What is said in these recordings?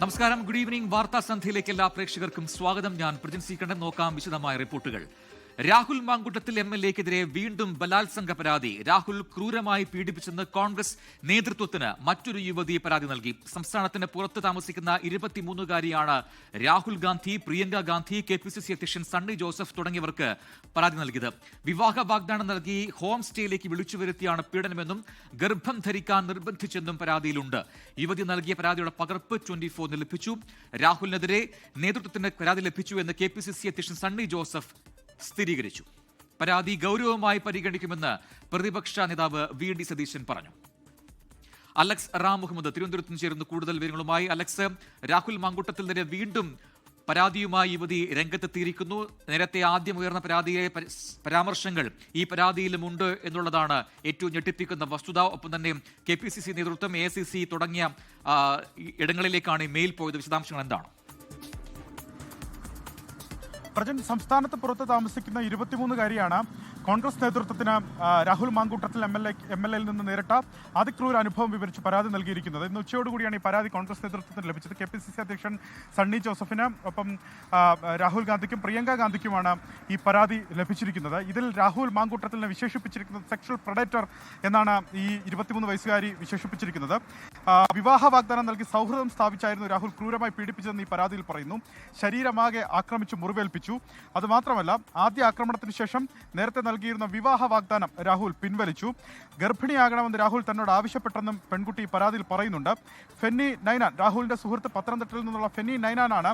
നമസ്കാരം. Good evening വാർത്താ സന്ധ്യയിലേക്ക് എല്ലാ പ്രേക്ഷകർക്കും സ്വാഗതം. ഞാൻ പ്രജിൻ സി നോക്കാം വിശദമായ റിപ്പോർട്ടുകൾ. രാഹുൽ മാങ്കുട്ടത്തിൽ എം എൽ എക്കെതിരെ വീണ്ടും ബലാത്സംഗ പരാതി രാഹുൽ ക്രൂരമായി പീഡിപ്പിച്ചെന്ന് കോൺഗ്രസ് നേതൃത്വത്തിന് മറ്റൊരു യുവതി പരാതി നൽകി. സംസ്ഥാനത്തിന് പുറത്ത് താമസിക്കുന്ന ഇരുപത്തിമൂന്നുകാരിയാണ് Rahul Gandhi Priyanka Gandhi K P C C അധ്യക്ഷൻ സണ്ണി ജോസഫ് തുടങ്ങിയവർക്ക് പരാതി നൽകിയത്. വിവാഹ വാഗ്ദാനം നൽകി ഹോം സ്റ്റേയിലേക്ക് വിളിച്ചു വരുത്തിയാണ് പീഡനമെന്നും ഗർഭം ധരിക്കാൻ നിർബന്ധിച്ചെന്നും പരാതിയിലുണ്ട്. യുവതി നൽകിയ പരാതിയുടെ പകർപ്പ് ട്വന്റി ഫോറിന് ലഭിച്ചു. രാഹുലിനെതിരെ നേതൃത്വത്തിന് പരാതി ലഭിച്ചു എന്ന് കെ പി സി സി അധ്യക്ഷൻ സണ്ണി ജോസഫ് സ്ഥിരീകരിച്ചു. പരാതി ഗൗരവമായി പരിഗണിക്കുമെന്ന് പ്രതിപക്ഷ നേതാവ് വി ഡി സതീശൻ പറഞ്ഞു. അലക്സ് റാം മുഹമ്മദ് തിരുവനന്തപുരത്ത് നിന്ന് ചേരുന്ന കൂടുതൽ വിവരങ്ങളുമായി അലക്സ് രാഹുൽ മങ്കുട്ടത്തിനെതിരെ വീണ്ടും പരാതിയുമായി യുവതി രംഗത്തെത്തിയിരിക്കുന്നു. നേരത്തെ ആദ്യം ഉയർന്ന പരാതിയെ പരി- പരാമർശങ്ങൾ ഈ പരാതിയിലുമുണ്ട് എന്നുള്ളതാണ് ഏറ്റവും ഞെട്ടിപ്പിക്കുന്ന വസ്തുത. ഒപ്പം തന്നെ കെ പി സി സി നേതൃത്വം എ സി സി തുടങ്ങിയ ഇടങ്ങളിലേക്കാണ് മെയിൽ പോയത്. വിശദാംശങ്ങൾ എന്താണ്? പ്രജൻ സംസ്ഥാനത്ത് പുറത്ത് താമസിക്കുന്ന ഇരുപത്തിമൂന്നുകാരിയാണ് കോൺഗ്രസ് നേതൃത്വത്തിന് Rahul Mamkootathil M L A M L എയിൽ നിന്ന് നേരിട്ട അതിക്രൂര അനുഭവം വിവരിച്ച് പരാതി നൽകിയിരിക്കുന്നത്. ഇന്ന് ഉച്ചയോടുകൂടിയാണ് ഈ പരാതി കോൺഗ്രസ് നേതൃത്വത്തിന് ലഭിച്ചത്. കെ പി സി സി അധ്യക്ഷൻ സണ്ണി ജോസഫിന് ഒപ്പം രാഹുൽ ഗാന്ധിക്കും പ്രിയങ്ക ഗാന്ധിക്കുമാണ് ഈ പരാതി ലഭിച്ചിരിക്കുന്നത്. ഇതിൽ രാഹുൽ മാങ്കൂട്ടത്തിനെ വിശേഷിപ്പിച്ചിരിക്കുന്നത് സെക്ഷൽ പ്രൊഡേറ്റർ എന്നാണ് ഈ ഇരുപത്തിമൂന്ന് വയസ്സുകാരി വിശേഷിപ്പിച്ചിരിക്കുന്നത്. വിവാഹ വാഗ്ദാനം നൽകി സൗഹൃദം സ്ഥാപിച്ചായിരുന്നു രാഹുൽ ക്രൂരമായി പീഡിപ്പിച്ചതെന്ന് ഈ പരാതിയിൽ പറയുന്നു. ശരീരമാകെ ആക്രമിച്ച് മുറിവേൽപ്പിച്ചു. അതുമാത്രമല്ല ആദ്യ ആക്രമണത്തിന് ശേഷം നേരത്തെ നൽകിയിരുന്ന വിവാഹ വാഗ്ദാനം രാഹുൽ പിൻവലിച്ചു. ഗർഭിണിയാകണമെന്ന് രാഹുൽ തന്നോട് ആവശ്യപ്പെട്ടെന്നും പെൺകുട്ടി പരാതിയിൽ പറയുന്നുണ്ട്. ഫെന്നി നൈനാൻ രാഹുലിന്റെ സുഹൃത്ത് പത്തനംതിട്ടയിൽ നിന്നുള്ള ഫെന്നി നൈനാനാണ്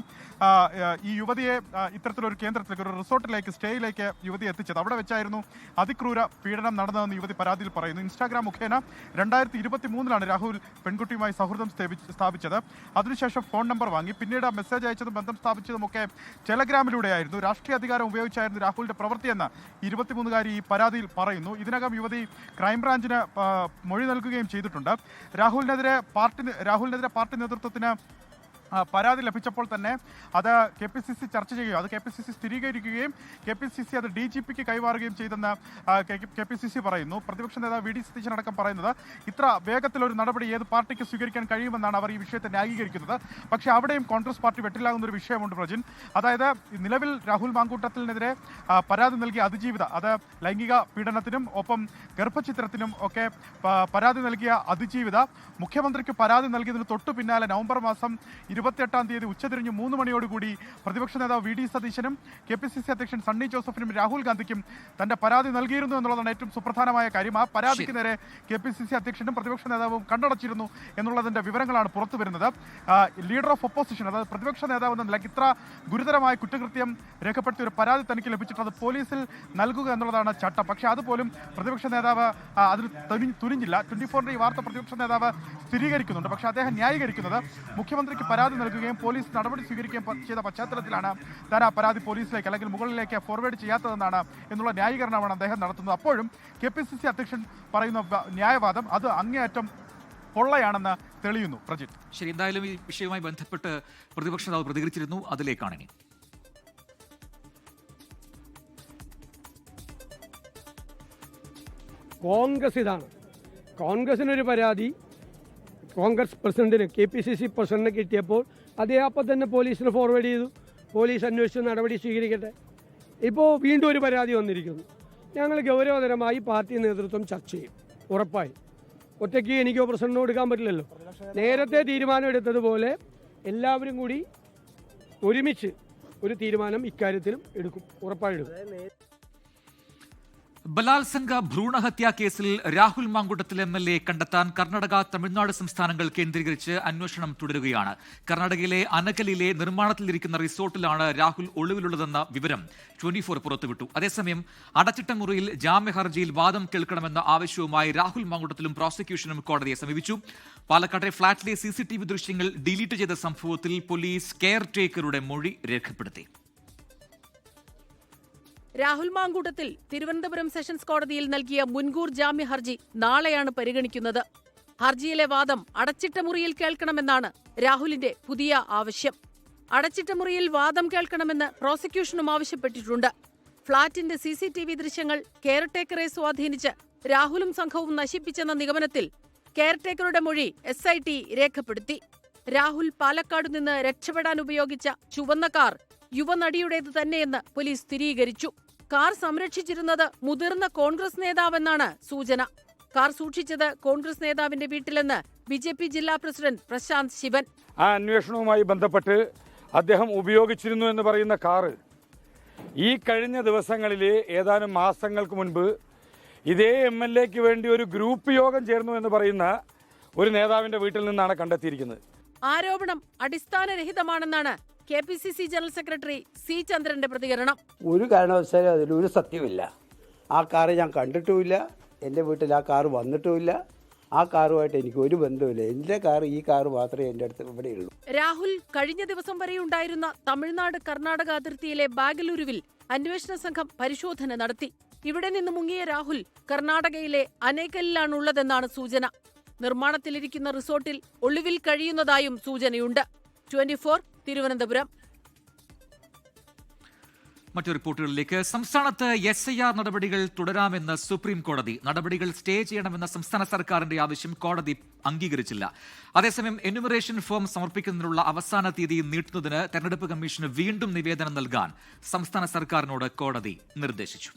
ഈ യുവതിയെ ഇത്തരത്തിലൊരു കേന്ദ്രത്തിലേക്ക് ഒരു റിസോർട്ടിലേക്ക് സ്റ്റേയിലേക്ക് യുവതി എത്തിച്ചത്. അവിടെ വെച്ചായിരുന്നു അതിക്രൂര പീഡനം നടന്നതെന്ന് യുവതി പരാതിയിൽ പറയുന്നു. ഇൻസ്റ്റാഗ്രാം മുഖേന രണ്ടായിരത്തി ഇരുപത്തി മൂന്നിലാണ് രാഹുൽ പെൺകുട്ടിയുമായി സൗഹൃദം സ്ഥാപിച്ചത്. അതിനുശേഷം ഫോൺ നമ്പർ വാങ്ങി. പിന്നീട് മെസ്സേജ് അയച്ചതും ബന്ധം സ്ഥാപിച്ചതുമൊക്കെ ടെലഗ്രാമിലൂടെയായിരുന്നു. രാഷ്ട്രീയ അധികാരം ഉപയോഗിച്ചായിരുന്നു രാഹുലിന്റെ പ്രവൃത്തിയെന്ന് ഇരുപത്തിമൂന്നുകാരി ഈ പരാതിയിൽ പറയുന്നു. ഇതിനകം യുവതി ക്രൈംബ്രാഞ്ചിന് മൊഴി നൽകുകയും ചെയ്തിട്ടുണ്ട്. രാഹുലിനെതിരെ പാർട്ടി രാഹുലിനെതിരെ പാർട്ടി നേതൃത്വത്തിന് പരാതി ലഭിച്ചപ്പോൾ തന്നെ അത് കെ പി സി സി ചർച്ച ചെയ്യുകയും അത് കെ പി സി സി സ്ഥിരീകരിക്കുകയും കെ പി സി സി അത് ഡി ജി പിക്ക് കൈമാറുകയും ചെയ്തെന്ന് കെ പി സി സി പറയുന്നു. പ്രതിപക്ഷ നേതാവ് വി ഡി സതീശൻ അടക്കം പറയുന്നത് ഇത്ര വേഗത്തിലൊരു നടപടി ഏത് പാർട്ടിക്ക് സ്വീകരിക്കാൻ കഴിയുമെന്നാണ് അവർ ഈ വിഷയത്തെ ന്യായീകരിക്കുന്നത്. പക്ഷേ അവിടെയും കോൺഗ്രസ് പാർട്ടി വെട്ടിലാകുന്ന ഒരു വിഷയമുണ്ട് പ്രജിൻ. അതായത് നിലവിൽ രാഹുൽ മാങ്കൂട്ടത്തിനെതിരെ പരാതി നൽകിയ അതിജീവിത അത് ലൈംഗിക പീഡനത്തിനും ഒപ്പം ഗർഭചിത്രത്തിനും ഒക്കെ പരാതി നൽകിയ അതിജീവിത മുഖ്യമന്ത്രിക്ക് പരാതി നൽകിയതിന് തൊട്ടു പിന്നാലെ നവംബർ മാസം ഇരുപത്തിയെട്ടാം തീയതി ഉച്ചതിരിഞ്ഞ് മൂന്ന് മണിയോടുകൂടി പ്രതിപക്ഷ നേതാവ് വി ഡി സതീശനും കെ പി സി സി അധ്യക്ഷൻ സണ്ണി ജോസഫിനും രാഹുൽ ഗാന്ധിക്കും തന്റെ പരാതി നൽകിയിരുന്നു എന്നുള്ളതാണ് ഏറ്റവും സുപ്രധാനമായ കാര്യം. ആ പരാതിക്ക് നേരെ കെ പി സി സി അധ്യക്ഷനും പ്രതിപക്ഷ നേതാവും കണ്ടടച്ചിരുന്നു എന്നുള്ളതിന്റെ വിവരങ്ങളാണ് പുറത്തു വരുന്നത്. ലീഡർ ഓഫ് ഒപ്പോസിഷൻ അതായത് പ്രതിപക്ഷ നേതാവ് എന്ന നിലയ്ക്ക് ഇത്ര ഗുരുതരമായ കുറ്റകൃത്യം രേഖപ്പെടുത്തിയ ഒരു പരാതി തനിക്ക് ലഭിച്ചിട്ട് അത് പോലീസിൽ നൽകുക എന്നുള്ളതാണ് ചട്ടം. പക്ഷേ അതുപോലും പ്രതിപക്ഷ നേതാവ് അതിൽ തുനിഞ്ഞില്ല. ട്വന്റി ഫോറിന്റെ ഈ വാർത്ത പ്രതിപക്ഷ നേതാവ് സ്ഥിരീകരിക്കുന്നുണ്ട്. പക്ഷേ അദ്ദേഹം ന്യായീകരിക്കുന്നത് മുഖ്യമന്ത്രിക്ക് പരാതി നൽകുകയും പോലീസ് നടപടി സ്വീകരിക്കുകയും ചെയ്ത പശ്ചാത്തലത്തിലാണ് താൻ ആ പരാതി പോലീസിലേക്ക് അല്ലെങ്കിൽ മുകളിലേക്ക് ഫോർവേഡ് ചെയ്യാത്തതെന്നാണ് എന്നുള്ള ന്യായീകരണമാണ് അദ്ദേഹം നടത്തുന്നത്. അപ്പോഴും കെ പി സി സി അധ്യക്ഷൻ പറയുന്ന ന്യായവാദം അത് അങ്ങേയറ്റം പൊള്ളയാണെന്ന് തെളിയുന്നു. പ്രജിത്ത്. ശരി എന്തായാലും ഈ വിഷയവുമായി ബന്ധപ്പെട്ട് പ്രതിപക്ഷ നേതാവ് പ്രതികരിച്ചിരുന്നു. അതിലേക്കാണ് ഇനി. കോൺഗ്രസ് ഇതാണ്. കോൺഗ്രസിനൊരു പരാതി കോൺഗ്രസ് പ്രസിഡന്റിന് കെ പി സി സി പ്രസിഡന്റിന് കിട്ടിയപ്പോൾ അതേ അപ്പം തന്നെ പോലീസിന് ഫോർവേഡ് ചെയ്തു. പോലീസ് അന്വേഷിച്ച് നടപടി സ്വീകരിക്കട്ടെ. ഇപ്പോൾ വീണ്ടും ഒരു പരാതി വന്നിരിക്കുന്നു. ഞങ്ങൾ ഗൗരവതരമായി പാർട്ടി നേതൃത്വം ചർച്ച ചെയ്യും. ഉറപ്പായി. ഒറ്റയ്ക്ക് എനിക്കോ പ്രസിഡന്റിനോ എടുക്കാൻ പറ്റില്ലല്ലോ. നേരത്തെ തീരുമാനം എടുത്തതുപോലെ എല്ലാവരും കൂടി ഒരുമിച്ച് ഒരു തീരുമാനം ഇക്കാര്യത്തിലും എടുക്കും. ഉറപ്പായി എടുക്കും. ബലാത്സംഗ ഭ്രൂണഹത്യാ കേസിൽ Rahul Mamkootathil M L A കണ്ടെത്താൻ കർണാടക തമിഴ്നാട് സംസ്ഥാനങ്ങൾ കേന്ദ്രീകരിച്ച് അന്വേഷണം തുടരുകയാണ്. കർണാടകയിലെ അനകലിലെ നിർമ്മാണത്തിലിരിക്കുന്ന റിസോർട്ടിലാണ് രാഹുൽ ഒളിവിലുള്ളതെന്ന വിവരം ട്വന്റി ഫോർ പുറത്തുവിട്ടു. അതേസമയം അടച്ചിട്ട മുറിയിൽ ജാമ്യ ഹർജിയിൽ വാദം കേൾക്കണമെന്ന ആവശ്യവുമായി രാഹുൽ മാങ്കുട്ടത്തിലും പ്രോസിക്യൂഷനും കോടതിയെ സമീപിച്ചു. പാലക്കാട്ടെ ഫ്ളാറ്റിലെ സി ദൃശ്യങ്ങൾ ഡിലീറ്റ് ചെയ്ത സംഭവത്തിൽ പോലീസ് കെയർ ടേക്കറുടെ മൊഴി രേഖപ്പെടുത്തി. രാഹുൽ മാങ്കൂട്ടത്തിൽ തിരുവനന്തപുരം സെഷൻസ് കോടതിയിൽ നൽകിയ മുൻകൂർ ജാമ്യ ഹർജി നാളെയാണ് പരിഗണിക്കുന്നത്. ഹർജിയിലെ വാദം അടച്ചിട്ട മുറിയിൽ കേൾക്കണമെന്നാണ് രാഹുലിന്റെ പുതിയ ആവശ്യം. അടച്ചിട്ട മുറിയിൽ വാദം കേൾക്കണമെന്ന് പ്രോസിക്യൂഷനും ആവശ്യപ്പെട്ടിട്ടുണ്ട്. ഫ്ളാറ്റിന്റെ സി സി ടി വി ദൃശ്യങ്ങൾ കെയർടേക്കറെ സ്വാധീനിച്ച് രാഹുലും സംഘവും നശിപ്പിച്ചെന്ന നിഗമനത്തിൽ കെയർടേക്കറുടെ മൊഴി എസ് ഐ ടി രേഖപ്പെടുത്തി. രാഹുൽ പാലക്കാട് നിന്ന് രക്ഷപ്പെടാൻ ഉപയോഗിച്ച ചുവന്ന കാർ യുവനടിയുടേത് തന്നെയെന്ന് പോലീസ് സ്ഥിരീകരിച്ചു. കാർ സംരക്ഷിച്ചിരുന്നത് മുതിർന്ന കോൺഗ്രസ് നേതാവെന്നാണ് സൂചന. കാർ സൂക്ഷിച്ചത് കോൺഗ്രസ് നേതാവിന്റെ വീട്ടിലെന്ന് ബി ജെ പി ജില്ലാ പ്രസിഡന്റ് പ്രശാന്ത് ശിവൻ. ആ അന്വേഷണവുമായി ബന്ധപ്പെട്ട് അദ്ദേഹം ഉപയോഗിച്ചിരുന്നു എന്ന് പറയുന്ന കാറ്. ഈ കഴിഞ്ഞ ദിവസങ്ങളിൽ ഏതാനും മാസങ്ങൾക്ക് മുൻപ് ഇതേ എം എൽ എക്ക് വേണ്ടി ഒരു ഗ്രൂപ്പ് യോഗം ചേർന്നു എന്ന് പറയുന്ന ഒരു നേതാവിന്റെ വീട്ടിൽ നിന്നാണ് കണ്ടെത്തിയിരിക്കുന്നത്. ആരോപണം അടിസ്ഥാനരഹിതമാണെന്നാണ് K P C C general secretary C ചന്ദ്രന്റെ പ്രതികരണം. ഒരു കാരണവശാലും അതിലൊരു സത്യമില്ല ആ കാറ് ഞാൻ കണ്ടിട്ടുമില്ല. എന്റെ വീട്ടിൽ ആ കാറ് വന്നിട്ടുമില്ല. ആ കാറുമായിട്ട് എനിക്ക് ഒരു ബന്ധമില്ല എന്റെ കാർ ഈ കാർ മാത്രമേ എന്റെ അടുത്ത് ഇവിടെയുള്ളൂ രാഹുൽ കഴിഞ്ഞ ദിവസം വരെ ഉണ്ടായിരുന്ന തമിഴ്നാട് കർണാടക അതിർത്തിയിലെ ബാഗലൂരുവിൽ അന്വേഷണ സംഘം പരിശോധന നടത്തി. ഇവിടെ നിന്ന് മുങ്ങിയ രാഹുൽ കർണാടകയിലെ അനേക്കലിലാണുള്ളതെന്നാണ് സൂചന. നിർമ്മാണത്തിലിരിക്കുന്ന റിസോർട്ടിൽ ഒളിവിൽ കഴിയുന്നതായും സൂചനയുണ്ട്. ട്വന്റി തിരുവനന്തപുരം. മറ്റു റിപ്പോർട്ടുകളിലേക്ക്. സംസ്ഥാനത്ത് എസ് ഐ ആർ നടപടികൾ തുടരാമെന്ന് സുപ്രീം കോടതി. നടപടികൾ സ്റ്റേ ചെയ്യണമെന്ന സംസ്ഥാന സർക്കാരിന്റെ ആവശ്യം കോടതി അംഗീകരിച്ചില്ല. അതേസമയം എന്യൂമറേഷൻ ഫോം സമർപ്പിക്കുന്നതിനുള്ള അവസാന തീയതി നീട്ടുന്നതിന് തെരഞ്ഞെടുപ്പ് കമ്മീഷന് വീണ്ടും നിവേദനം നൽകാൻ സംസ്ഥാന സർക്കാരിനോട് കോടതി നിർദ്ദേശിച്ചു.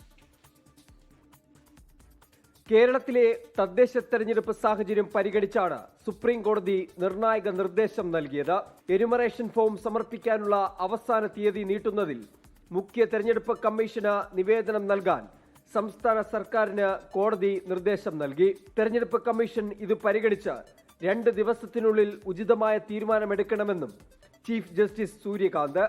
കേരളത്തിലെ തദ്ദേശ തെരഞ്ഞെടുപ്പ് സാഹചര്യം പരിഗണിച്ചാണ് സുപ്രീം കോടതി നിർണായക നിർദ്ദേശം നൽകിയത്. എനുമറേഷൻ ഫോം സമർപ്പിക്കാനുള്ള അവസാന തീയതി നീട്ടുന്നതിൽ മുഖ്യ തെരഞ്ഞെടുപ്പ് കമ്മീഷന് നിവേദനം നൽകാൻ സംസ്ഥാന സർക്കാരിന് കോടതി നിർദ്ദേശം നൽകി. തെരഞ്ഞെടുപ്പ് കമ്മീഷൻ ഇത് പരിഗണിച്ച് രണ്ട് ദിവസത്തിനുള്ളിൽ ഉചിതമായ തീരുമാനമെടുക്കണമെന്നും ചീഫ് ജസ്റ്റിസ് സൂര്യകാന്ത്.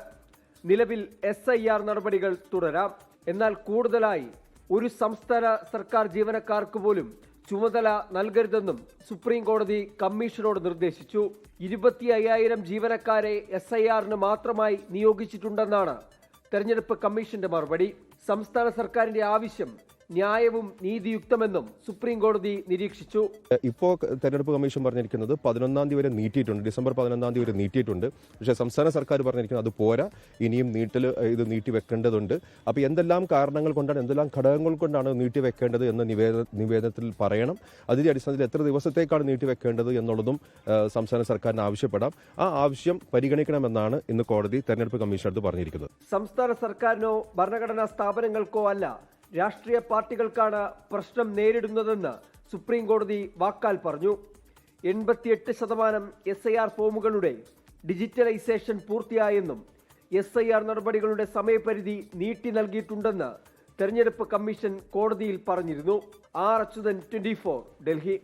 നിലവിൽ എസ് നടപടികൾ തുടരാം. എന്നാൽ കൂടുതലായി ഒരു സംസ്ഥാന സർക്കാർ ജീവനക്കാർക്ക് പോലും ചുമതല നൽകരുതെന്നും സുപ്രീം കോടതി കമ്മീഷനോട് നിർദ്ദേശിച്ചു. ഇരുപത്തി അയ്യായിരം ജീവനക്കാരെ എസ് ഐ ആറിന് മാത്രമായി നിയോഗിച്ചിട്ടുണ്ടെന്നാണ് തെരഞ്ഞെടുപ്പ് കമ്മീഷന്റെ മറുപടി. സംസ്ഥാന സർക്കാരിന്റെ ആവശ്യം ന്യായവും നീതിയുക്തമെന്നും സുപ്രീം കോടതി നിരീക്ഷിച്ചു. ഇപ്പോൾ തെരഞ്ഞെടുപ്പ് കമ്മീഷൻ പറഞ്ഞിരിക്കുന്നത് പതിനൊന്നാം തീയതി വരെ നീട്ടിയിട്ടുണ്ട്. ഡിസംബർ പതിനൊന്നാം തീയതി വരെ നീട്ടിയിട്ടുണ്ട്. പക്ഷേ സംസ്ഥാന സർക്കാർ പറഞ്ഞിരിക്കുന്നത് അത് പോരാ. ഇനിയും നീട്ടൽ ഇത് നീട്ടി വെക്കേണ്ടതുണ്ട്. അപ്പോൾ എന്തെല്ലാം കാരണങ്ങൾ കൊണ്ടാണ് എന്തെല്ലാം ഘടകങ്ങൾ കൊണ്ടാണ് നീട്ടി വെക്കേണ്ടത് എന്ന് നിവേദ നിവേദനത്തിൽ പറയണം. അതിന്റെ അടിസ്ഥാനത്തിൽ എത്ര ദിവസത്തേക്കാണ് നീട്ടി വെക്കേണ്ടത് എന്നുള്ളതും സംസ്ഥാന സർക്കാരിന് ആവശ്യപ്പെടാം. ആ ആവശ്യം പരിഗണിക്കണമെന്നാണ് ഇന്ന് കോടതി തെരഞ്ഞെടുപ്പ് കമ്മീഷൻ അടുത്ത് പറഞ്ഞിരിക്കുന്നത്. സംസ്ഥാന സർക്കാരിനോ ഭരണഘടനാ സ്ഥാപനങ്ങൾക്കോ അല്ല രാഷ്ട്രീയ പാർട്ടികൾക്കാണ് പ്രശ്നം നേരിടുന്നതെന്ന് സുപ്രീം കോടതി വാക്കാൽ പറഞ്ഞു. എൺപത്തിയെട്ട് ശതമാനം എസ് ഐ ആർ ഫോമുകളുടെ ഡിജിറ്റലൈസേഷൻ പൂർത്തിയായെന്നും എസ് ഐ ആർ നടപടികളുടെ സമയപരിധി നീട്ടി നൽകിയിട്ടുണ്ടെന്ന് തെരഞ്ഞെടുപ്പ് കമ്മീഷൻ കോടതിയിൽ പറഞ്ഞിരുന്നു. R Achuthan twenty Delhi.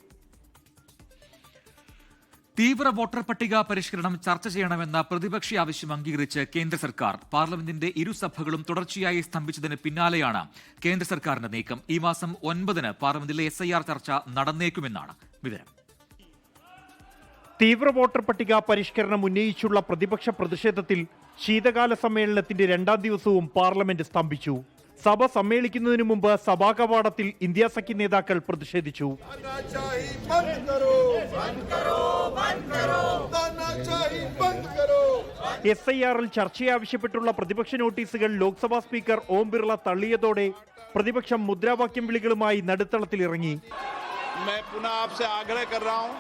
തീവ്ര വോട്ടർ പട്ടിക പരിഷ്കരണം ചർച്ച ചെയ്യണമെന്ന പ്രതിപക്ഷ ആവശ്യം അംഗീകരിച്ച് കേന്ദ്ര സർക്കാർ പാർലമെന്റിന്റെ ഇരുസഭകളും തുടർച്ചയായി സ്തംഭിച്ചതിന് പിന്നാലെയാണ് കേന്ദ്ര സർക്കാരിന്റെ നീക്കം. ഈ മാസം ഒൻപതിന് പാർലമെന്റിലെ എസ് ചർച്ച നടന്നേക്കുമെന്നാണ് വിവരം. തീവ്ര വോട്ടർ പട്ടിക പരിഷ്കരണം ഉന്നയിച്ചുള്ള പ്രതിപക്ഷ പ്രതിഷേധത്തിൽ ശീതകാല സമ്മേളനത്തിന്റെ രണ്ടാം ദിവസവും പാർലമെന്റ് സ്തംഭിച്ചു. സഭ സമ്മേളിക്കുന്നതിനു മുമ്പ് സഭാ കവാടത്തിൽ ഇന്ത്യ സഖ്യ നേതാക്കൾ പ്രതിഷേധിച്ചു എസ് ഐ ആറിൽ ചർച്ചയാവശ്യപ്പെട്ടുള്ള പ്രതിപക്ഷ നോട്ടീസുകൾ ലോക്സഭാ സ്പീക്കർ ഓം ബിർള തള്ളിയതോടെ പ്രതിപക്ഷം മുദ്രാവാക്യം വിളികളുമായി നടുത്തളത്തിലിറങ്ങി मैं पुनः आपसे आग्रह कर रहा हूं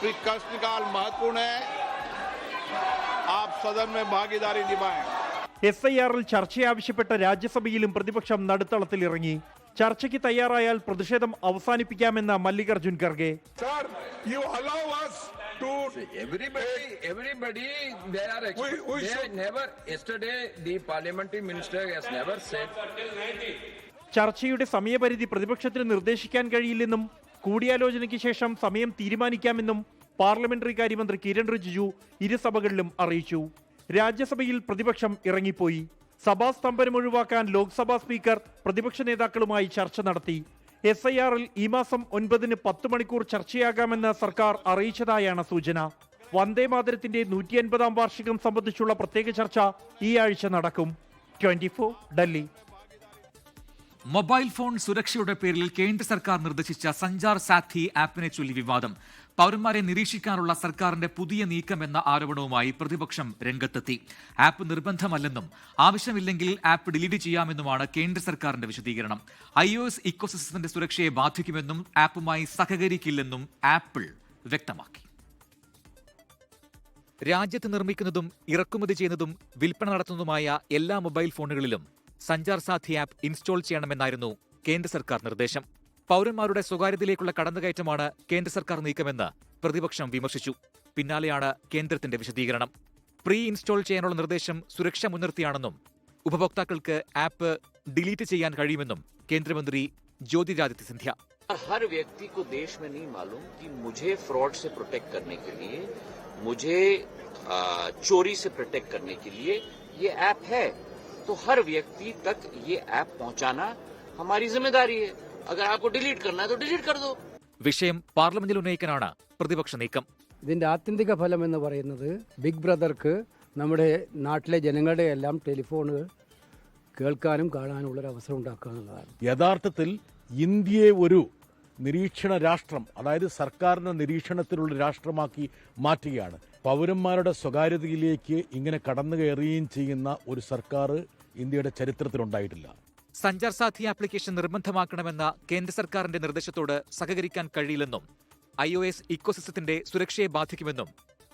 कि प्रश्नकाल महत्वपूर्ण है आप सदन में भागीदारी निभाएं എസ് ഐ ആറിൽ ചർച്ചയാവശ്യപ്പെട്ട രാജ്യസഭയിലും പ്രതിപക്ഷം നടുത്തളത്തിലിറങ്ങി ചർച്ചയ്ക്ക് തയ്യാറായാൽ പ്രതിഷേധം അവസാനിപ്പിക്കാമെന്ന Mallikarjun Kharge Sir, you allow us to Everybody, everybody, they are. Exp- We- we they should- never. Yesterday, the parliamentary minister has never said. ചർച്ചയുടെ സമയപരിധി പ്രതിപക്ഷത്തിന് നിർദ്ദേശിക്കാൻ കഴിയില്ലെന്നും കൂടിയാലോചനയ്ക്ക് ശേഷം സമയം തീരുമാനിക്കാമെന്നും പാർലമെന്ററി കാര്യമന്ത്രി കിരൺ റിജിജു ഇരുസഭകളിലും അറിയിച്ചു രാജ്യസഭയിൽ പ്രതിപക്ഷം ഇറങ്ങിപ്പോയി. സഭാ സ്തംഭനം ഒഴിവാക്കാൻ ലോക്സഭാ സ്പീക്കർ പ്രതിപക്ഷ നേതാക്കളുമായി ചർച്ച നടത്തി. എസ് ഐ ആറിൽ ഈ മാസം ഒൻപതിന് പത്ത് മണിക്കൂർ ചർച്ചയാകാമെന്ന് സർക്കാർ അറിയിച്ചതായാണ് സൂചന. വന്ദേ മാതരത്തിന്റെ നൂറ്റി അൻപതാം വാർഷികം സംബന്ധിച്ചുള്ള പ്രത്യേക ചർച്ച ഈ ആഴ്ച നടക്കും. ട്വന്റി ഡൽഹി. മൊബൈൽ ഫോൺ സുരക്ഷയുടെ പേരിൽ കേന്ദ്ര സർക്കാർ നിർദ്ദേശിച്ച സഞ്ചാർ സാഥി ആപ്പിനെ ചൊല്ലി വിവാദം. പൗരന്മാരെ നിരീക്ഷിക്കാനുള്ള സർക്കാരിന്റെ പുതിയ നീക്കമെന്ന ആരോപണവുമായി പ്രതിപക്ഷം രംഗത്തെത്തി. ആപ്പ് നിർബന്ധമല്ലെന്നും ആവശ്യമില്ലെങ്കിൽ ആപ്പ് ഡിലീറ്റ് ചെയ്യാമെന്നുമാണ് കേന്ദ്ര സർക്കാരിന്റെ വിശദീകരണം. ഐ ഒ എസ് ഇക്കോസിസ്റ്റത്തിന്റെ സുരക്ഷയെ ബാധിക്കുമെന്നും ആപ്പുമായി സഹകരിക്കില്ലെന്നും ആപ്പിൾ വ്യക്തമാക്കി. രാജ്യത്ത് നിർമ്മിക്കുന്നതും ഇറക്കുമതി ചെയ്യുന്നതും വിൽപ്പന നടത്തുന്നതുമായ എല്ലാ മൊബൈൽ ഫോണുകളിലും സഞ്ചാർ സാഥി ആപ്പ് ഇൻസ്റ്റാൾ ചെയ്യണമെന്നായിരുന്നു കേന്ദ്ര സർക്കാർ നിർദ്ദേശം പൗരന്മാരുടെ സ്വകാര്യതയിലേക്കുള്ള കടന്നുകയറ്റമാണ് കേന്ദ്ര സർക്കാർ നീക്കമെന്ന് പ്രതിപക്ഷം വിമർശിച്ചു പിന്നാലെയാണ് കേന്ദ്രത്തിന്റെ വിശദീകരണം പ്രീ ഇൻസ്റ്റാൾ ചെയ്യാനുള്ള നിർദ്ദേശം സുരക്ഷ മുൻനിർത്തിയാണെന്നും ഉപഭോക്താക്കൾക്ക് ആപ്പ് ഡിലീറ്റ് ചെയ്യാൻ കഴിയുമെന്നും കേന്ദ്രമന്ത്രി ജ്യോതിരാദിത്യ സിന്ധ്യ हर व्यक्ति को देश में नहीं मालूम कि मुझे फ्रॉड से प्रोटेक्ट करने के लिए मुझे आ, चोरी से प्रोटेक्ट करने के लिए ये ऐप है तो हर व्यक्ति तक ये ऐप पहुंचाना हमारी जिम्मेदारी है अगर आपको डिलीट करना है तो डिलीट कर दो വിഷയം പാർലമെന്റിൽ ഉന്നയിക്കാനാണ് പ്രതിപക്ഷ നീക്കം ഇതിൻ്റെ ആത്യന്തിക ഫലം എന്ന് പറയുന്നത് ബിഗ് ബ്രദർക്ക് നമ്മുടെ നാട്ടിലെ ജനങ്ങളുടെ എല്ലാം ടെലിഫോണുകൾ കേൾക്കാനും കാണാനും ഉള്ളൊരു അവസരം ഉണ്ടാക്കുക എന്നുള്ളതാണ് യഥാർത്ഥത്തിൽ ഇന്ത്യയെ ഒരു നിരീക്ഷണ രാഷ്ട്രം അതായത് സർക്കാരിന്റെ നിരീക്ഷണത്തിലുള്ള രാഷ്ട്രമാക്കി മാറ്റുകയാണ്. പൗരന്മാരുടെ സ്വകാര്യതയിലേക്ക് ഇങ്ങനെ കടന്നു കയറുകയും ചെയ്യുന്ന ഒരു സർക്കാർ ഇന്ത്യയുടെ ചരിത്രത്തിലുണ്ടായിട്ടില്ല. സഞ്ചാർ സാധി ആപ്ലിക്കേഷൻ നിർബന്ധമാക്കണമെന്ന കേന്ദ്ര സർക്കാരിന്റെ നിർദ്ദേശത്തോട് സഹകരിക്കാൻ കഴിയില്ലെന്നും ഐ ഒ എസ് ഇക്കോസിസ്റ്റത്തിന്റെ സുരക്ഷയെ ബാധിക്കുമെന്നും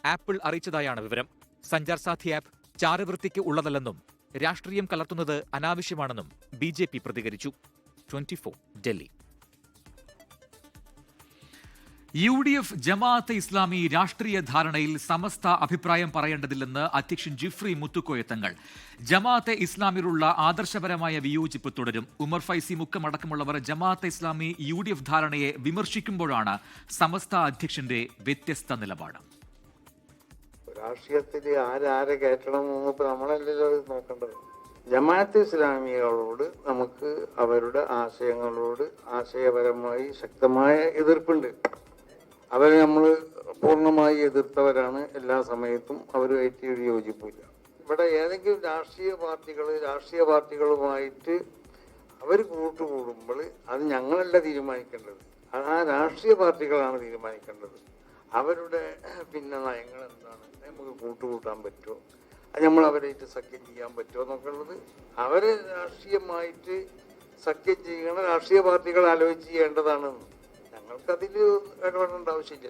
ആപ്പിൾ അറിയിച്ചതായാണ് വിവരം. സഞ്ചാർ സാധി ആപ്പ് ചാരവൃത്തിക്ക് ഉള്ളതല്ലെന്നും രാഷ്ട്രീയം കലർത്തുന്നത് അനാവശ്യമാണെന്നും ബി പ്രതികരിച്ചു. Twenty Delhi. U D F Jamaat-e Islami രാഷ്ട്രീയ ധാരണയിൽ സമസ്ത അഭിപ്രായം പറയേണ്ടതില്ലെന്ന് അധ്യക്ഷൻ ജിഫ്രി മുത്തുക്കോയത്തങ്ങൾ ജമാഅത്തെ ഇസ്ലാമിലുള്ള ആദർശപരമായ വിയോജിപ്പ് തുടരും. Umar Faizy മുക്കമടക്കമുള്ളവർ Jamaat-e Islami U D F ധാരണയെ വിമർശിക്കുമ്പോഴാണ് സമസ്ത അധ്യക്ഷന്റെ വ്യത്യസ്ത നിലപാട്. രാഷ്ട്രീയത്തിൽ ആരാരെ കയറ്റണം നമ്മളല്ലല്ലോ നോക്കേണ്ടത് ജമാഅത്ത് ഇസ്ലാമികളോട് നമുക്ക് അവരുടെ ആശയങ്ങളോട് ആശയപരമായി ശക്തമായ എതിർപ്പുണ്ട്. അവരെ നമ്മൾ പൂർണമായി എതിർത്തവരാണ് എല്ലാ സമയത്തും. അവരുമായിട്ട് ഒരു യോജിപ്പില്ല. ഇവിടെ ഏതെങ്കിലും രാഷ്ട്രീയ പാർട്ടികൾ രാഷ്ട്രീയ പാർട്ടികളുമായിട്ട് അവർ കൂട്ടുകൂടുമ്പോൾ അത് ഞങ്ങളല്ല തീരുമാനിക്കേണ്ടത്. അത് ആ രാഷ്ട്രീയ പാർട്ടികളാണ് തീരുമാനിക്കേണ്ടത്. അവരുടെ പിന്നെ നയങ്ങൾ എന്താണ്? നമുക്ക് കൂട്ടുകൂട്ടാൻ പറ്റുമോ? അത് നമ്മൾ അവരായിട്ട് സഖ്യം ചെയ്യാൻ പറ്റുമോ എന്നൊക്കെ ഉള്ളത് അവരെ രാഷ്ട്രീയമായിട്ട് സഖ്യം ചെയ്യണ രാഷ്ട്രീയ പാർട്ടികൾ ആലോചിച്ച് ചെയ്യേണ്ടതാണ്. ഞങ്ങൾക്കതിൽ ഇടപെടേണ്ട ആവശ്യമില്ല.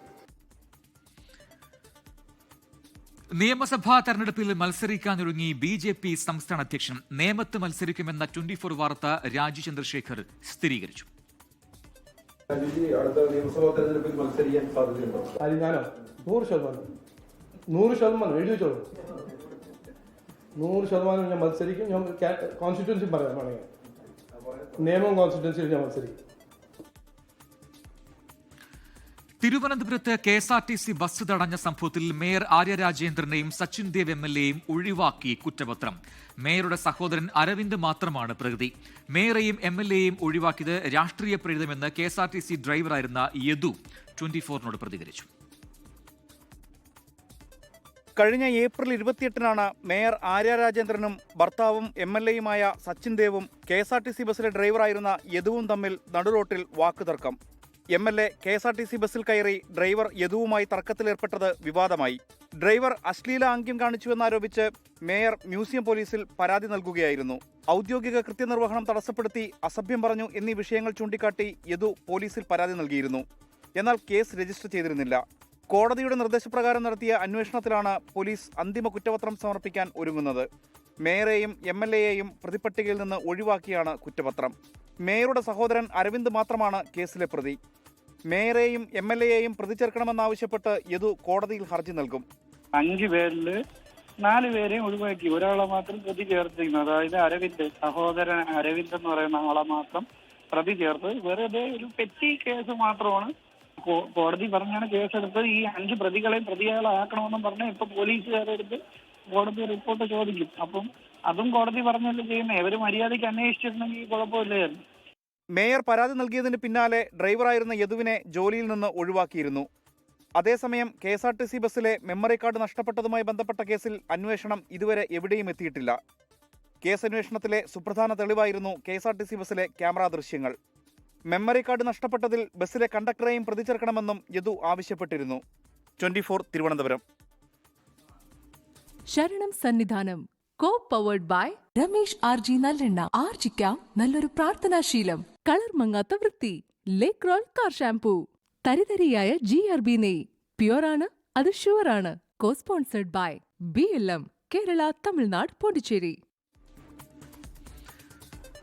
നിയമസഭാ തെരഞ്ഞെടുപ്പിൽ മത്സരിക്കാനൊരുങ്ങി ബി ജെ പി സംസ്ഥാന അധ്യക്ഷൻ നേമത്ത് മത്സരിക്കുമെന്ന ട്വന്റി ഫോർ വാർത്ത രാജു ചന്ദ്രശേഖർ സ്ഥിരീകരിച്ചു. അടുത്ത നിയമസഭാ തെരഞ്ഞെടുപ്പിൽ മത്സരിക്കാൻ സാധ്യതയുണ്ടോ? അത് ഞാനോ നൂറ് ശതമാനം. നൂറ് ശതമാനം എഴുതി വെച്ചോളൂ. നൂറ് ശതമാനം ഞാൻ മത്സരിക്കും. ഞാൻ പറയാം വേണമെങ്കിൽ. നിയമം കോൺസ്റ്റിറ്റ്യൻസിയിൽ ഞാൻ മത്സരിക്കും. തിരുവനന്തപുരത്ത് K S R T C bus തടഞ്ഞ സംഭവത്തിൽ മേയർ ആര്യ രാജേന്ദ്രനെയും സച്ചിൻ ദേവ് എം എൽ എയും ഒഴിവാക്കി കുറ്റപത്രം. മേയറുടെ സഹോദരൻ അരവിന്ദ് മാത്രമാണ് പ്രകൃതി. മേയറെയും എം എൽ എയും ഒഴിവാക്കിയത് രാഷ്ട്രീയ പ്രേരിതമെന്ന് K S R T C ഡ്രൈവറായിരുന്ന Yadu twenty ഫോറിനോട് പ്രതികരിച്ചു. കഴിഞ്ഞ ഏപ്രിൽ ഇരുപത്തിയെട്ടിനാണ് മേയർ ആര്യ രാജേന്ദ്രനും ഭർത്താവും എം എൽ എയുമായ Sachin ദേവും K S R T C ബസ്സിലെ ഡ്രൈവറായിരുന്ന യദുവും തമ്മിൽ നടുറോട്ടിൽ വാക്കുതർക്കം. M L A K S R T C ബസ്സിൽ കയറി ഡ്രൈവർ യദുവുമായി തർക്കത്തിലേർപ്പെട്ടത് വിവാദമായി. ഡ്രൈവർ അശ്ലീല ആംഗ്യം കാണിച്ചുവെന്നാരോപിച്ച് മേയർ മ്യൂസിയം പോലീസിൽ പരാതി നൽകുകയായിരുന്നു. ഔദ്യോഗിക കൃത്യനിർവഹണം തടസ്സപ്പെടുത്തി അസഭ്യം പറഞ്ഞു എന്നീ വിഷയങ്ങൾ ചൂണ്ടിക്കാട്ടി യദു പോലീസിൽ പരാതി നൽകിയിരുന്നു. എന്നാൽ കേസ് രജിസ്റ്റർ ചെയ്തിരുന്നില്ല. കോടതിയുടെ നിർദ്ദേശപ്രകാരം നടത്തിയ അന്വേഷണത്തിലാണ് പോലീസ് അന്തിമ കുറ്റപത്രം സമർപ്പിക്കാൻ ഒരുങ്ങുന്നത്. മേയറെയും എം എൽ എയെയും പ്രതിപട്ടികയിൽ നിന്ന് ഒഴിവാക്കിയാണ് കുറ്റപത്രം. മേയറുടെ സഹോദരൻ അരവിന്ദ് മാത്രമാണ് കേസിലെ പ്രതി. മേയറെയും എം എൽ എയെയും പ്രതി ചേർക്കണമെന്നാവശ്യപ്പെട്ട് യദു കോടതിയിൽ ഹർജി നൽകും. അഞ്ചു പേരിൽ നാല് പേരെയും ഒഴിവാക്കി. ഒരാളെ മാത്രം പ്രതി ചേർത്തിരിക്കുന്നു. അതായത് അരവിന്ദ് സഹോദരൻ അരവിന്ദ് എന്ന് പറയുന്ന ആളെ മാത്രം പ്രതി ചേർത്ത്. വെറുതെ ഒരു പെറ്റി കേസ് മാത്രമാണ് കോടതി പറഞ്ഞാണ് കേസെടുത്ത് ഈ അഞ്ച് പ്രതികളെയും പ്രതികളാക്കണമെന്നും പറഞ്ഞ് ഇപ്പൊ പോലീസുകാരെടുത്ത് കോടതി റിപ്പോർട്ട് ചോദിക്കും. അപ്പം അതും കോടതി പറഞ്ഞല്ലോ ചെയ്യുന്നത് ഇവർ മര്യാദയ്ക്ക് അന്വേഷിച്ചിരുന്നെങ്കിൽ കുഴപ്പമില്ലായിരുന്നു. മേയർ പരാതി നൽകിയതിന് പിന്നാലെ ഡ്രൈവറായിരുന്ന യദുവിനെ ജോലിയിൽ നിന്ന് ഒഴിവാക്കിയിരുന്നു. അതേസമയം K S R T C ബസ്സിലെ മെമ്മറി കാർഡ് നഷ്ടപ്പെട്ടതുമായി ബന്ധപ്പെട്ട കേസിൽ അന്വേഷണം ഇതുവരെ എവിടെയും എത്തിയിട്ടില്ല. കേസ് അന്വേഷണത്തിലെ സുപ്രധാന തെളിവായിരുന്നു K S R T C ബസ്സിലെ ക്യാമറ ദൃശ്യങ്ങൾ. മെമ്മറി കാർഡ് നഷ്ടപ്പെട്ടതിൽ ബസ്സിലെ കണ്ടക്ടറെയും പ്രതി ചേർക്കണമെന്നും യദു ആവശ്യപ്പെട്ടിരുന്നു. Twenty four Thiruvananthapuram. ശരണം Sannidhanam. Co powered by Ramesh RG നല്ലെണ്ണ. ആർജിക്കാം നല്ലൊരു പ്രാർത്ഥനാശീലം. കളർ മങ്ങാത്ത വൃത്തി. ലേക്രോൾ കാർ ഷാംപൂ തരിതരിയായ ജി ആർ ബി നെയ്. പ്യുവറാണ് അത് ഷുവറാണ് co sponsored by B L M Kerala Tamil Nadu Pondicherry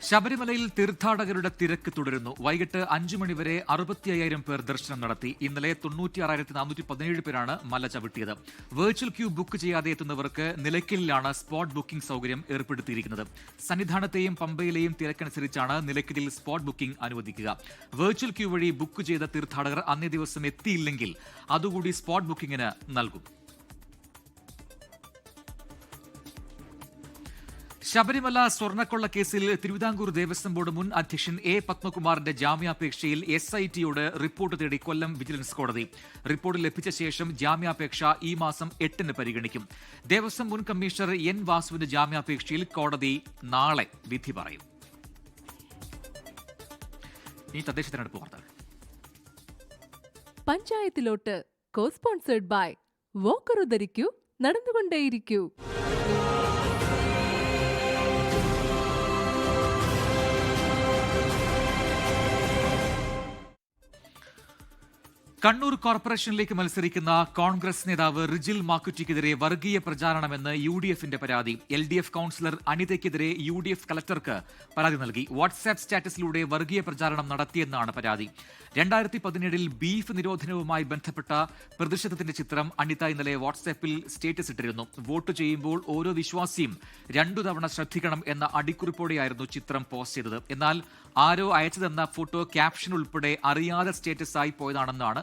ശബരിമലയിൽ തീർത്ഥാടകരുടെ തിരക്ക് തുടരുന്നു. വൈകിട്ട് അഞ്ചു മണിവരെ അറുപത്തി അയ്യായിരം പേർ ദർശനം നടത്തി. ഇന്നലെ തൊണ്ണൂറ്റിയാറായിരത്തി നാനൂറ്റി പതിനേഴ് പേരാണ് മല ചവിട്ടിയത്. വെർച്വൽ ക്യൂ ബുക്ക് ചെയ്യാതെ എത്തുന്നവർക്ക് നിലയ്ക്കലിലാണ് സ്പോട്ട് ബുക്കിംഗ് സൗകര്യം ഏർപ്പെടുത്തിയിരിക്കുന്നത്. സന്നിധാനത്തെയും പമ്പയിലെയും തിരക്കനുസരിച്ചാണ് നിലയ്ക്കലിൽ സ്പോട്ട് ബുക്കിംഗ് അനുവദിക്കുക. വെർച്വൽ ക്യൂ വഴി ബുക്ക് ചെയ്ത തീർത്ഥാടകർ അന്നേ ദിവസം എത്തിയില്ലെങ്കിൽ അതുകൂടി സ്പോട്ട് ബുക്കിംഗിന് നൽകും. ശബരിമല സ്വർണക്കൊള്ള കേസിൽ തിരുവിതാംകൂർ ദേവസ്വം ബോർഡ് മുൻ അധ്യക്ഷൻ എ പത്മകുമാറിന്റെ ജാമ്യാപേക്ഷയിൽ എസ് ഐ ടിയോട് റിപ്പോർട്ട് തേടി കൊല്ലം വിജിലൻസ് കോടതി. റിപ്പോർട്ട് ലഭിച്ച ശേഷം ജാമ്യാപേക്ഷ ഈ മാസം എട്ടിന് പരിഗണിക്കും. ദേവസ്വം മുൻ കമ്മീഷണർ എൻ വാസുവിന്റെ ജാമ്യാപേക്ഷയിൽ കോടതി നാളെ വിധി പറയും. ഈ തദ്ദേശ തെരഞ്ഞെടുപ്പ് വാർത്തകൾ പഞ്ചായത്തിലോട്ട് കോ സ്പോൺസർഡ് ബൈ വോക്കറു ധരിക്കൂ നടന്നുകൊണ്ടേയിരിക്കൂ. കണ്ണൂർ കോർപ്പറേഷനിലേക്ക് മത്സരിക്കുന്ന കോൺഗ്രസ് നേതാവ് റിജിൽ മാക്കുറ്റിക്കെതിരെ വർഗീയ പ്രചാരണമെന്ന് യു ഡി എഫിന്റെ പരാതി. എൽ ഡി എഫ് കൌൺസിലർ അനിതയ്ക്കെതിരെ യു ഡി എഫ് കളക്ടർക്ക് പരാതി നൽകി. വാട്സാപ്പ് സ്റ്റാറ്റസിലൂടെ വർഗീയ പ്രചാരണം നടത്തിയെന്നാണ് പരാതി. രണ്ടായിരത്തി പതിനേഴിൽ ബീഫ് നിരോധനവുമായി ബന്ധപ്പെട്ട പ്രതിഷേധത്തിന്റെ ചിത്രം അനിത ഇന്നലെ വാട്സാപ്പിൽ സ്റ്റേറ്റസ് ഇട്ടിരുന്നു. വോട്ട് ചെയ്യുമ്പോൾ ഓരോ വിശ്വാസിയും രണ്ടു തവണ ശ്രദ്ധിക്കണം എന്ന അടിക്കുറിപ്പോടെയായിരുന്നു ചിത്രം പോസ്റ്റ് ചെയ്തത്. എന്നാൽ ആരോ അയച്ചതെന്ന ഫോട്ടോ ക്യാപ്ഷൻ ഉൾപ്പെടെ അറിയാതെ സ്റ്റേറ്റസ് ആയി പോയതാണെന്നാണ്